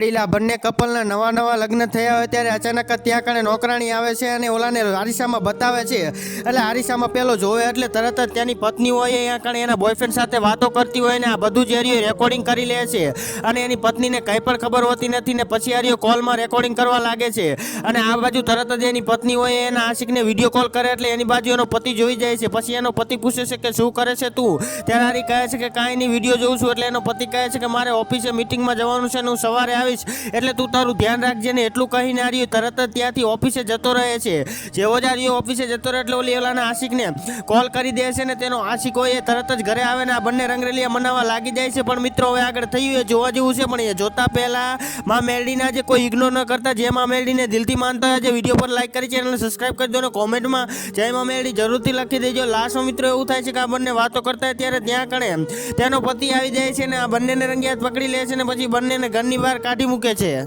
પેલા બંને કપલના નવા નવા લગ્ન થયા હોય ત્યારે અચાનક ત્યાં કણે નોકરાણી આવે છે અને ઓલાને આરિશામાં બતાવે છે. એટલે આરિશામાં પેલો જોવે એટલે તરત જ ત્યાંની પત્ની હોય અહીંયા કણે એના બોયફ્રેન્ડ સાથે વાતો કરતી હોય ને આ બધું જ એરિયો રેકોર્ડિંગ કરી લે છે. અને એની પત્નીને કંઈ પણ ખબર હોતી નથી ને પછી આર્યો કોલમાં રેકોર્ડિંગ કરવા લાગે છે. અને આ બાજુ તરત જ એની પત્ની હોય એના આશિકને વીડિયો કોલ કરે એટલે એની બાજુ એનો પતિ જોઈ જાય છે. પછી એનો પતિ પૂછે છે કે શું કરે છે તું? ત્યારે હારી કહે છે કે કાંઈ નહીં વીડિયો જોઉં છું. એટલે એનો પતિ કહે છે કે મારે ઓફિસે મિટિંગમાં જવાનું છે ને હું સવારે આવીશ એટલે તું તારું ધ્યાન રાખજે ને એટલું કહીને આર્યો તરત જ ત્યાંથી ઓફિસે જતો રહે છે. જેવો જ આર્યો ઓફિસે જતો રહે એટલે ઓલી ઓલાના આશિકને કોલ કરી દે છે ને તેનો આશિક હોય એ તરત જ ઘરે આવે ને આ બંને રંગરેલિયા મનાવવા લાગી જાય છે. પણ મિત્રો, હવે આગળ થયું એ જોવા જેવું છે, પણ એ જોતા પહેલા માં મેલડીના જે કોઈ ઇગ્નોર ન કરતા. જે માં મેલડીને દિલથી માનતા હોય જે વીડિયો પર લાઈક કરી ચેનલને સબસ્ક્રાઈબ કરી દો ને કોમેન્ટમાં જય માં મેલડી જરૂરથી લખી દેજો. લાસ્ટમાં મિત્રો એવું થાય છે કે આ બંને વાતો કરતા ત્યારે ત્યાં કણે તેનો પતિ આવી જાય છે ને આ બંનેને રંગિયાત પકડી લે છે ને પછી બંનેને ઘરની બહાર કાઢી મૂકે છે.